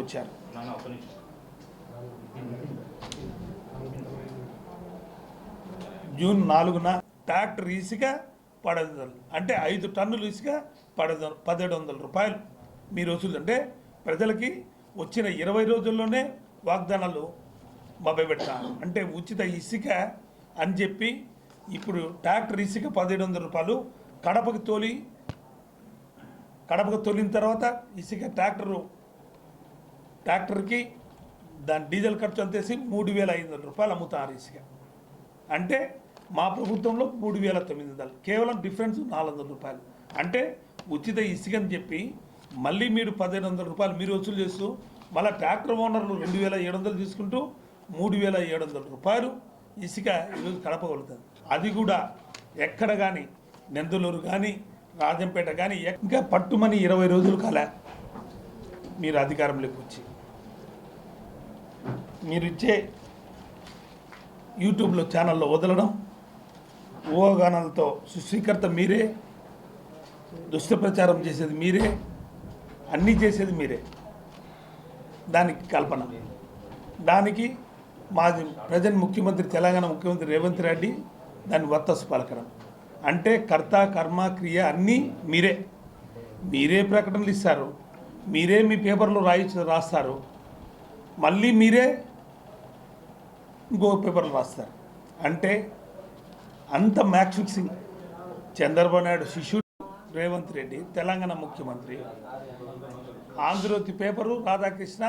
వచ్చారు. జూన్ నాలుగున ట్రాక్టర్ ఇసుక వందలు అంటే ఐదు టన్నులు ఇసుక పదహైదు పదిహేడు వందల రూపాయలు మీరు వసూలు. అంటే ప్రజలకి వచ్చిన ఇరవై రోజుల్లోనే వాగ్దానాలు మభ్యపెట్టారు అంటే ఉచిత ఇసుక అని చెప్పి ఇప్పుడు ట్రాక్టర్ ఇసుక పదిహేడు వందల రూపాయలు కడపకి తోలి కడపకు తోలిన తర్వాత ఇసుక ట్రాక్టరు ట్రాక్టర్కి దాని డీజిల్ ఖర్చు అంతేసి మూడు వేల ఐదు వందల రూపాయలు అమ్ముతారు ఇసుక అంటే మా ప్రభుత్వంలో మూడు వేల తొమ్మిది వందలు కేవలం డిఫరెన్స్ నాలుగు వందల రూపాయలు. అంటే ఉచిత ఇసుక అని చెప్పి మళ్ళీ మీరు పదిహేను వందల రూపాయలు మీరు వసూలు చేస్తూ మళ్ళీ ట్రాక్టర్ ఓనర్లు రెండు వేల ఏడు వందలు తీసుకుంటూ మూడు వేల ఏడు వందల రూపాయలు ఇసుక ఈరోజు కడపగలుగుతుంది అది కూడా ఎక్కడ కానీ నెందులూరు కానీ రాజంపేట కానీ ఇంకా పట్టుమని ఇరవై రోజులు కాలే మీరు అధికారంలోకి వచ్చి మీరు ఇచ్చే యూట్యూబ్లో ఛానల్లో వదలడం ఊహాగానాలతో సృష్టికర్త మీరే దుష్ట ప్రచారం చేసేది మీరే అన్నీ చేసేది మీరే. దానికి కల్పన. దానికి మాది ప్రజెంట్ ముఖ్యమంత్రి తెలంగాణ ముఖ్యమంత్రి రేవంత్ రెడ్డి దాన్ని వత్తసు పలకడం. అంటే కర్త కర్మ క్రియ అన్నీ మీరే. మీరే ప్రకటనలు ఇస్తారు. మీరే మీ పేపర్లో రాయి రాస్తారు. మళ్ళీ మీరే ఇంకో పేపర్లు రాస్తారు. అంటే అంత మ్యాచ్ ఫిక్సింగ్. చంద్రబాబు నాయుడు శిష్యుడు రేవంత్ రెడ్డి తెలంగాణ ముఖ్యమంత్రి. ఆంధ్రజ్యోతి పేపరు రాధాకృష్ణ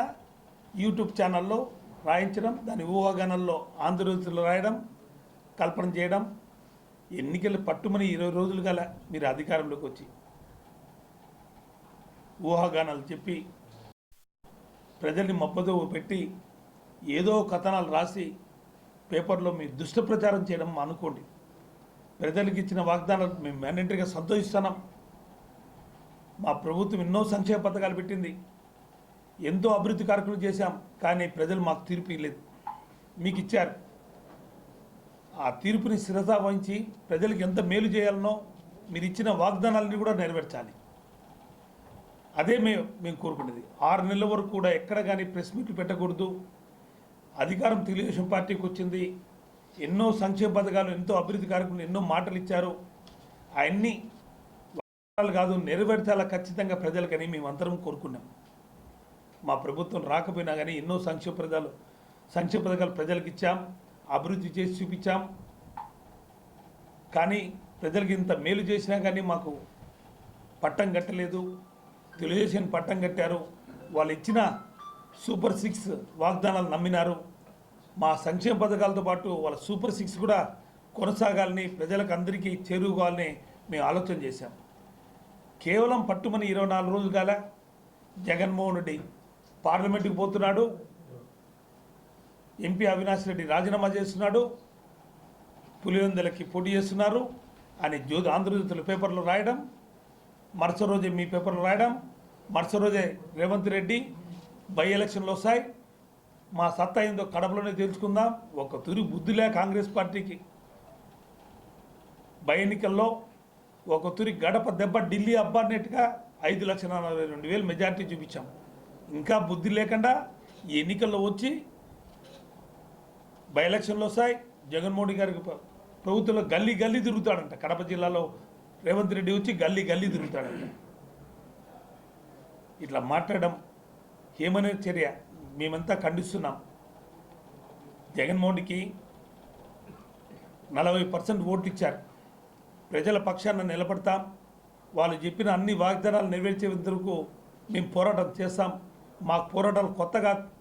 యూట్యూబ్ ఛానల్లో రాయించడం దాని ఊహాగానంలో ఆంధ్రజ్యోతిలో రాయడం కల్పన చేయడం ఎన్నికలు పట్టుమని ఇరవై రోజులు గల మీరు అధికారంలోకి వచ్చి ఊహాగానాలు చెప్పి ప్రజల్ని మబ్బతో పెట్టి ఏదో కథనాలు రాసి పేపర్లో మీ దుష్ట ప్రచారం చేయడం అనుకోండి ప్రజలకు ఇచ్చిన వాగ్దానాలు మేము మ్యాండేటరీగా సంతోషిస్తున్నాం. మా ప్రభుత్వం ఎన్నో సంక్షేమ పథకాలు పెట్టింది. ఎంతో అభివృద్ధి కార్యక్రమాలు చేశాం కానీ ప్రజలు మాకు తీర్పు ఇవ్వలేదు. మీకు ఇచ్చారు. ఆ తీర్పుని శిరస వహించి ప్రజలకు ఎంత మేలు చేయాలనో మీరు ఇచ్చిన వాగ్దానాలని కూడా నెరవేర్చాలి. అదే మేము మేము కోరుకునేది. ఆరు నెలల వరకు కూడా ఎక్కడ కానీ ప్రెస్ మీట్లు పెట్టకూడదు. అధికారం తెలుగుదేశం పార్టీకి వచ్చింది. ఎన్నో సంక్షేమ పథకాలు ఎంతో అభివృద్ధి కార్యక్రమాలు ఎన్నో మాటలు ఇచ్చారు. అవన్నీ వాగ్దానాలు కాదు నెరవేర్చాలా ఖచ్చితంగా ప్రజలకని మేమందరం కోరుకున్నాం. మా ప్రభుత్వం రాకపోయినా కానీ ఎన్నో సంక్షేమ పథకాలు సంక్షేమ పథకాలు ప్రజలకు ఇచ్చాం. అభివృద్ధి చేసి చూపించాం. కానీ ప్రజలకు ఇంత మేలు చేసినా కానీ మాకు పట్టం కట్టలేదు. తెలుగుదేశం పట్టం కట్టారు. వాళ్ళు ఇచ్చిన సూపర్ సిక్స్ వాగ్దానాలు నమ్మినారు. మా సంక్షేమ పథకాలతో పాటు వాళ్ళ సూపర్ సిక్స్ కూడా కొనసాగాలని ప్రజలకు అందరికీ చేరుకోవాలని మేము ఆలోచన చేశాం. కేవలం పట్టుమని ఇరవై నాలుగు రోజులు కాల జగన్మోహన్ రెడ్డి పార్లమెంటుకు పోతున్నాడు. ఎంపీ అవినాష్ రెడ్డి రాజీనామా చేస్తున్నాడు. పులివెందులకి పోటీ చేస్తున్నారు. అని జ్యోతి ఆంధ్రజ్యోతుల పేపర్లో రాయడం. మరుస రోజే మీ పేపర్లో రాయడం. మరుస రోజే రేవంత్ రెడ్డి బై ఎలక్షన్లు వస్తాయి. మా సత్తా ఏందో కడపలోనే తెలుసుకుందాం. ఒక తురి బుద్ధిలే కాంగ్రెస్ పార్టీకి. బై ఎన్నికల్లో ఒక తురి గడప దెబ్బ ఢిల్లీ అబ్బానట్టుగా ఐదు లక్షల నలభై రెండు వేలు మెజార్టీ చూపించాం. ఇంకా బుద్ధి లేకుండా ఈ ఎన్నికల్లో వచ్చి బై ఎలక్షన్లు వస్తాయి. జగన్మోహన్ గారికి ప్రభుత్వంలో గల్లీ గల్లీ తిరుగుతాడంట. కడప జిల్లాలో రేవంత్ రెడ్డి వచ్చి గల్లీ గల్లీ తిరుగుతాడంట. ఇట్లా మాట్లాడడం హేమన చర్య మేమంతా ఖండిస్తున్నాం. జగన్మోహన్కి నలభై పర్సెంట్ ఓట్లు ఇచ్చారు ప్రజల పక్షాన నిలబడతాం. వాళ్ళు చెప్పిన అన్ని వాగ్దానాలు నెరవేర్చే వరకు మేము పోరాటం చేస్తాం. మాకు పోరాటాలు కొత్తగా